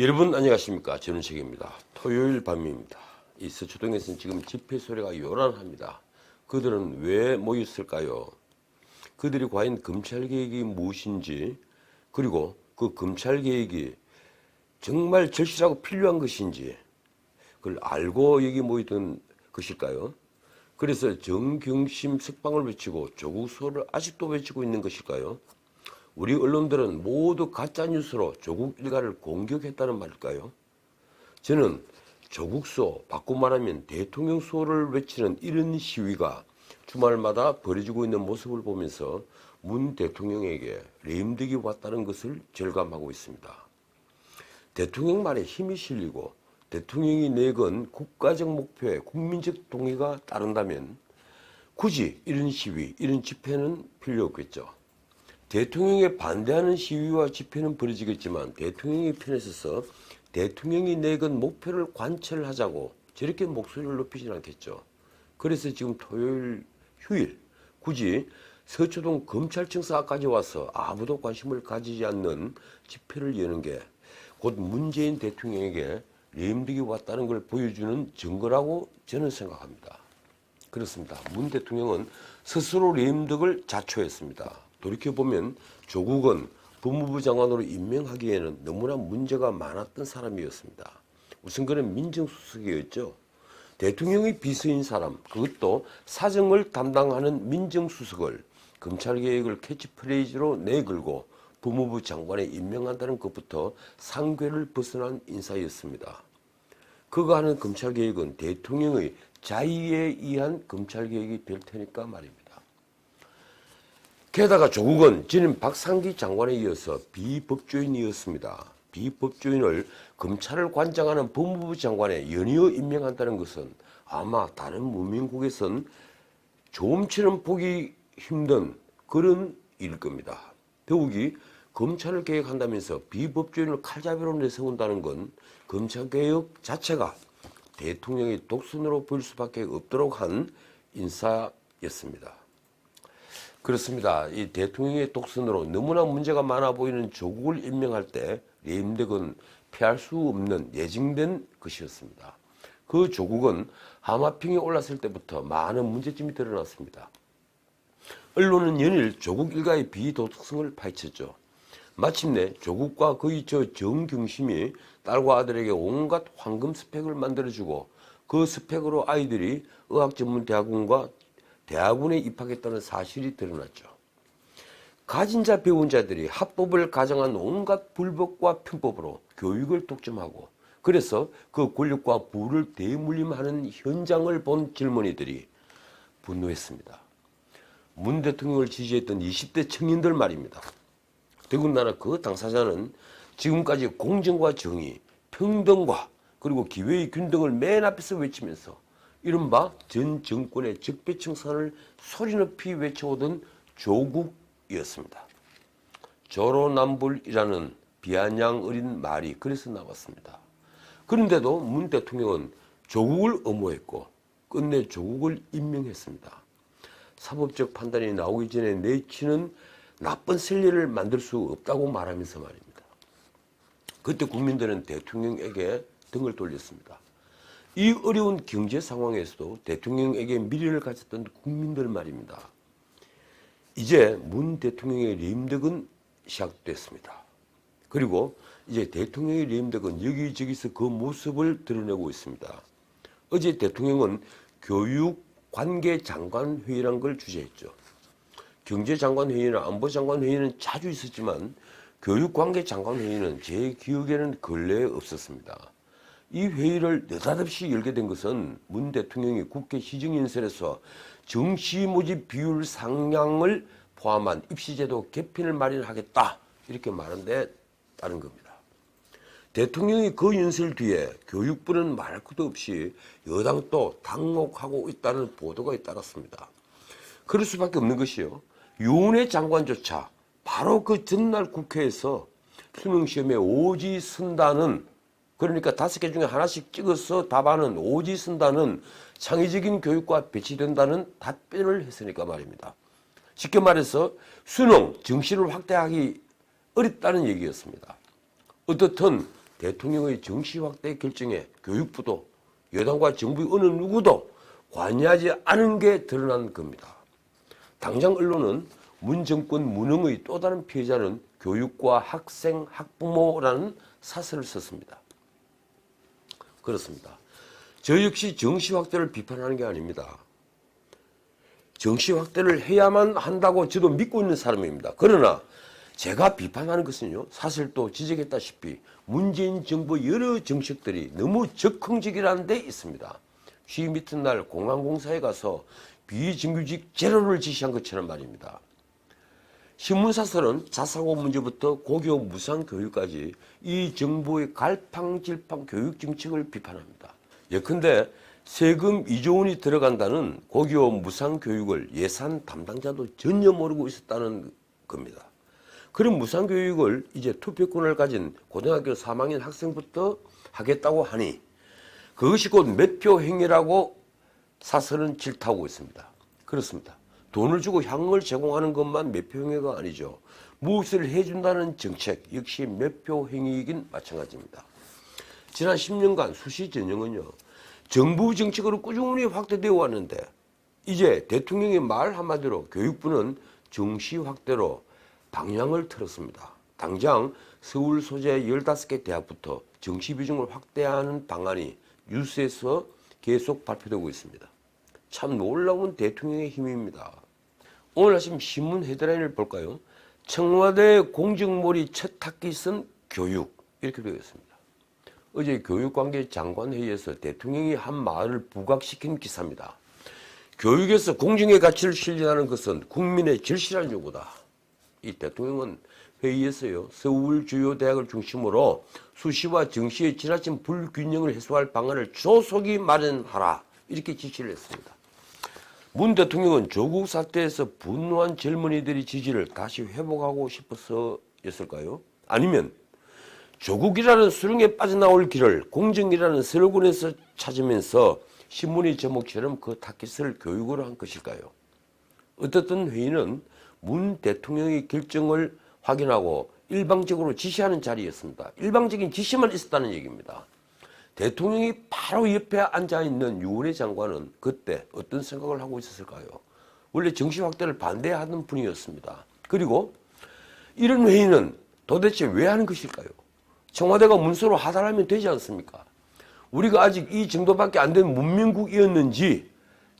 여러분 안녕하십니까? 저는 책입니다. 토요일 밤입니다. 이 서초동에서는 지금 집회 소리가 요란합니다. 그들은 왜 모였을까요? 그들이 과연 검찰 개혁이 무엇인지 그리고 그 검찰 개혁이 정말 절실하고 필요한 것인지 그걸 알고 여기 모이던 것일까요? 그래서 정경심 석방을 외치고 조국 수호를 아직도 외치고 있는 것일까요 우리 언론들은 모두 가짜 뉴스로 조국 일가를 공격했다는 말일까요? 저는 조국 수호, 바꿔 말하면 대통령 수호를 외치는 이런 시위가 주말마다 벌어지고 있는 모습을 보면서 문 대통령에게 레임덕이 왔다는 것을 절감하고 있습니다. 대통령 말에 힘이 실리고 대통령이 내건 국가적 목표에 국민적 동의가 따른다면 굳이 이런 시위, 이런 집회는 필요 없겠죠. 대통령에 반대하는 시위와 집회는 벌어지겠지만 대통령의 편에 서서 대통령이 내건 목표를 관철하자고 저렇게 목소리를 높이진 않겠죠. 그래서 지금 토요일 휴일 굳이 서초동 검찰청 사까지 와서 아무도 관심을 가지지 않는 집회를 여는 게 곧 문재인 대통령에게 레임덕이 왔다는 걸 보여주는 증거라고 저는 생각합니다. 그렇습니다. 문 대통령은 스스로 레임덕을 자초했습니다. 돌이켜보면 조국은 법무부 장관으로 임명하기에는 너무나 문제가 많았던 사람이었습니다. 우선 그는 민정수석이었죠. 대통령의 비서인 사람, 그것도 사정을 담당하는 민정수석을 검찰개혁을 캐치프레이즈로 내걸고 법무부 장관에 임명한다는 것부터 상괴를 벗어난 인사였습니다. 그가 하는 검찰개혁은 대통령의 자의에 의한 검찰개혁이 될 테니까 말입니다. 게다가 조국은 전임 박상기 장관에 이어서 비법조인이었습니다. 비법조인을 검찰을 관장하는 법무부 장관에 연이어 임명한다는 것은 아마 다른 문민국에선 좀처럼 보기 힘든 그런 일일 겁니다. 더욱이 검찰을 개혁한다면서 비법조인을 칼잡이로 내세운다는 건 검찰개혁 자체가 대통령의 독선으로 보일 수밖에 없도록 한 인사였습니다. 그렇습니다. 이 대통령의 독선으로 너무나 문제가 많아 보이는 조국을 임명할 때 레임덕은 피할 수 없는 예증된 것이었습니다. 그 조국은 하마평에 올랐을 때부터 많은 문제점이 드러났습니다. 언론은 연일 조국 일가의 비도덕성을 파헤쳤죠. 마침내 조국과 그의 저 정경심이 딸과 아들에게 온갖 황금 스펙을 만들어주고 그 스펙으로 아이들이 의학전문대학원과 대학원에 입학했다는 사실이 드러났죠. 가진 자 배운 자들이 합법을 가정한 온갖 불법과 편법으로 교육을 독점하고 그래서 그 권력과 부를 대물림하는 현장을 본 젊은이들이 분노했습니다. 문 대통령을 지지했던 20대 청년들 말입니다. 더군다나 그 당사자는 지금까지 공정과 정의, 평등과 그리고 기회의 균등을 맨 앞에서 외치면서 이른바 전 정권의 적폐청산을 소리높이 외쳐오던 조국이었습니다. 조로남불이라는 비아냥 어린 말이 그래서 나왔습니다. 그런데도 문 대통령은 조국을 엄호했고 끝내 조국을 임명했습니다. 사법적 판단이 나오기 전에 내치는 나쁜 선례를 만들 수 없다고 말하면서 말입니다. 그때 국민들은 대통령에게 등을 돌렸습니다. 이 어려운 경제 상황에서도 대통령에게 미래를 가졌던 국민들 말입니다. 이제 문 대통령의 레임덕은 시작됐습니다. 그리고 이제 대통령의 레임덕은 여기저기서 그 모습을 드러내고 있습니다. 어제 대통령은 교육 관계장관 회의란 걸 주재했죠. 경제장관 회의나 안보장관 회의는 자주 있었지만 교육관계장관 회의는 제 기억에는 근래에 없었습니다. 이 회의를 느닷없이 열게 된 것은 문 대통령이 국회 시정연설에서 정시 모집 비율 상향을 포함한 입시제도 개편을 마련하겠다 이렇게 말한 데 따른 겁니다. 대통령이 그 연설 뒤에 교육부는 말할 것도 없이 여당도 당혹하고 있다는 보도가 잇따랐습니다. 그럴 수밖에 없는 것이요. 윤회 장관조차 바로 그 전날 국회에서 수능시험에 오지 쓴다는 그러니까 다섯 개 중에 하나씩 찍어서 답하는 오지 쓴다는 창의적인 교육과 배치된다는 답변을 했으니까 말입니다. 쉽게 말해서 수능 정시를 확대하기 어렵다는 얘기였습니다. 어떻든 대통령의 정시 확대 결정에 교육부도 여당과 정부의 어느 누구도 관여하지 않은 게 드러난 겁니다. 당장 언론은 문 정권 무능의 또 다른 피해자는 교육과 학생, 학부모라는 사설을 썼습니다. 그렇습니다. 저 역시 정시 확대를 비판하는 게 아닙니다. 정시 확대를 해야만 한다고 저도 믿고 있는 사람입니다. 그러나 제가 비판하는 것은요, 사실 또 지적했다시피 문재인 정부 여러 정책들이 너무 적흥적이라는 데 있습니다. 취임 이튿날 공항공사에 가서 비정규직 제로를 지시한 것처럼 말입니다. 신문사설은 자사고 문제부터 고교 무상 교육까지 이 정부의 갈팡질팡 교육 정책을 비판합니다. 예컨대 세금 2조 원이 들어간다는 고교 무상 교육을 예산 담당자도 전혀 모르고 있었다는 겁니다. 그런 무상 교육을 이제 투표권을 가진 고등학교 3학년 학생부터 하겠다고 하니 그것이 곧 매표 행위라고 사설은 질타하고 있습니다. 그렇습니다. 돈을 주고 향을 제공하는 것만 매표 행위가 아니죠. 무엇을 해준다는 정책 역시 매표 행위이긴 마찬가지입니다. 지난 10년간 수시 전형은요. 정부 정책으로 꾸준히 확대되어 왔는데 이제 대통령의 말 한마디로 교육부는 정시 확대로 방향을 틀었습니다. 당장 서울 소재 15개 대학부터 정시 비중을 확대하는 방안이 뉴스에서 계속 발표되고 있습니다. 참 놀라운 대통령의 힘입니다. 오늘 아침 신문 헤드라인을 볼까요? 청와대 공직몰이 첫 학기 쓴 교육 이렇게 되어 있습니다. 어제 교육관계 장관회의에서 대통령이 한 말을 부각시킨 기사입니다. 교육에서 공정의 가치를 실현하는 것은 국민의 절실한 요구다. 이 대통령은 회의에서요 서울 주요 대학을 중심으로 수시와 정시의 지나친 불균형을 해소할 방안을 조속히 마련하라 이렇게 지시를 했습니다. 문 대통령은 조국 사태에서 분노한 젊은이들의 지지를 다시 회복하고 싶어서였을까요? 아니면 조국이라는 수렁에 빠져나올 길을 공정이라는 슬로건에서 찾으면서 신문의 제목처럼 그 타깃을 교육으로 한 것일까요? 어떻든 회의는 문 대통령의 결정을 확인하고 일방적으로 지시하는 자리였습니다. 일방적인 지시만 있었다는 얘기입니다. 대통령이 바로 옆에 앉아 있는 유은혜 장관은 그때 어떤 생각을 하고 있었을까요? 원래 정시 확대를 반대하던 분이었습니다. 그리고 이런 회의는 도대체 왜 하는 것일까요? 청와대가 문서로 하달하면 되지 않습니까? 우리가 아직 이 정도밖에 안 된 문명국이었는지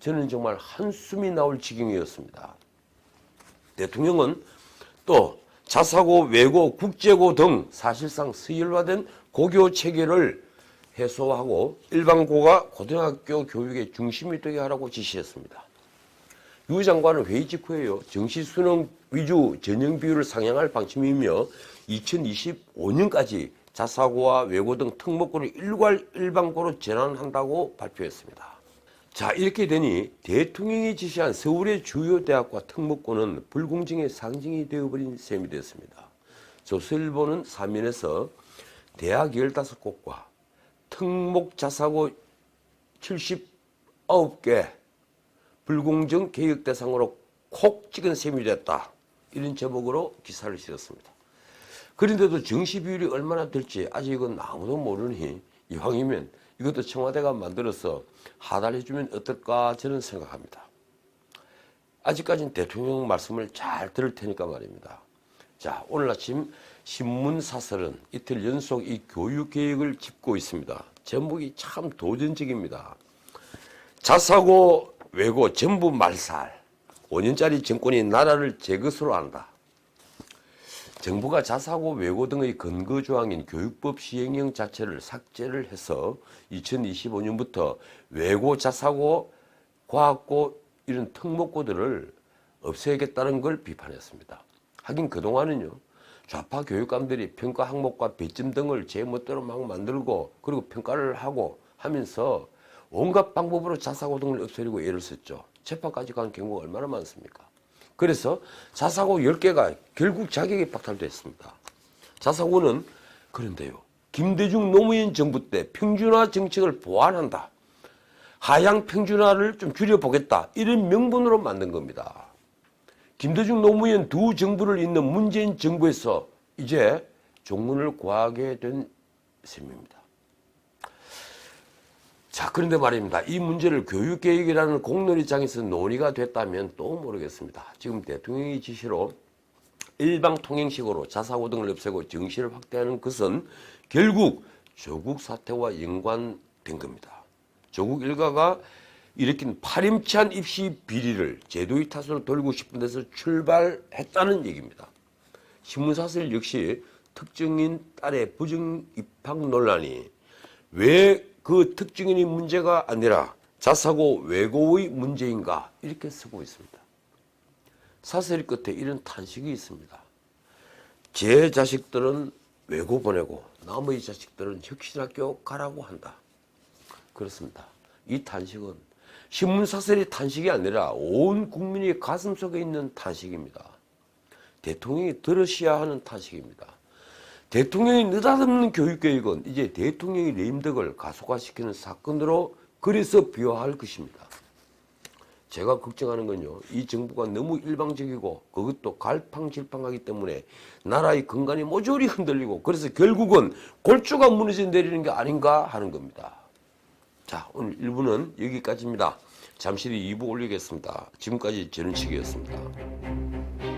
저는 정말 한숨이 나올 지경이었습니다. 대통령은 또 자사고, 외고, 국제고 등 사실상 서열화된 고교 체계를 해소하고 일반고가 고등학교 교육의 중심이 되게 하라고 지시했습니다. 유 장관은 회의 직후에요. 정시 수능 위주 전형 비율을 상향할 방침이며 2025년까지 자사고와 외고 등 특목고를 일괄 일반고로 전환한다고 발표했습니다. 자 이렇게 되니 대통령이 지시한 서울의 주요 대학과 특목고는 불공정의 상징이 되어버린 셈이 됐습니다. 조선일보는 사면에서 대학 15곳과 특목 자사고 79개 불공정 개혁 대상으로 콕 찍은 셈이 됐다. 이런 제목으로 기사를 실었습니다. 그런데도 정시 비율이 얼마나 될지 아직은 아무도 모르니 이왕이면 이것도 청와대가 만들어서 하달해주면 어떨까 저는 생각합니다. 아직까지는 대통령 말씀을 잘 들을 테니까 말입니다. 자, 오늘 아침 신문 사설은 이틀 연속 이 교육 계획을 짚고 있습니다. 제목이 참 도전적입니다. 자사고 외고 전부 말살. 5년짜리 정권이 나라를 제 것으로 한다. 정부가 자사고 외고 등의 근거 조항인 교육법 시행령 자체를 삭제를 해서 2025년부터 외고 자사고 과학고 이런 특목고들을 없애겠다는 걸 비판했습니다. 하긴 그동안은요. 좌파 교육감들이 평가 항목과 배점 등을 제 멋대로 막 만들고 그리고 평가를 하고 하면서 온갖 방법으로 자사고 등을 없애려고 애를 썼죠. 재판까지 간 경우가 얼마나 많습니까? 그래서 자사고 10개가 결국 자격이 박탈됐습니다. 자사고는 그런데요. 김대중 노무현 정부 때 평준화 정책을 보완한다. 하향 평준화를 좀 줄여보겠다. 이런 명분으로 만든 겁니다. 김대중 노무현 두 정부를 잇는 문재인 정부에서 이제 종문을 구하게 된 셈입니다. 자, 그런데 말입니다. 이 문제를 교육계획이라는 공론의장에서 논의가 됐다면 또 모르겠습니다. 지금 대통령의 지시로 일방 통행식으로 자사고 등을 없애고 정시를 확대하는 것은 결국 조국 사태와 연관된 겁니다. 조국 일가가 일으킨 파렴치한 입시 비리를 제도의 탓으로 돌리고 싶은 데서 출발했다는 얘기입니다. 신문사설 역시 특정인 딸의 부정 입학 논란이 왜 그 특정인이 문제가 아니라 자사고 외고의 문제인가 이렇게 쓰고 있습니다. 사설 끝에 이런 탄식이 있습니다. 제 자식들은 외고 보내고 나머지 자식들은 혁신학교 가라고 한다. 그렇습니다. 이 탄식은 신문 사설의 탄식이 아니라 온 국민의 가슴 속에 있는 탄식입니다. 대통령이 들으셔야 하는 탄식입니다. 대통령이 느닷없는 교육계획은 이제 대통령의 레임덕을 가속화시키는 사건으로 그래서 비화할 것입니다. 제가 걱정하는 건요, 이 정부가 너무 일방적이고 그것도 갈팡질팡하기 때문에 나라의 근간이 모조리 흔들리고 그래서 결국은 골조가 무너져 내리는 게 아닌가 하는 겁니다. 자, 오늘 1부는 여기까지입니다. 잠시 뒤 2부 올리겠습니다. 지금까지 전은식이었습니다.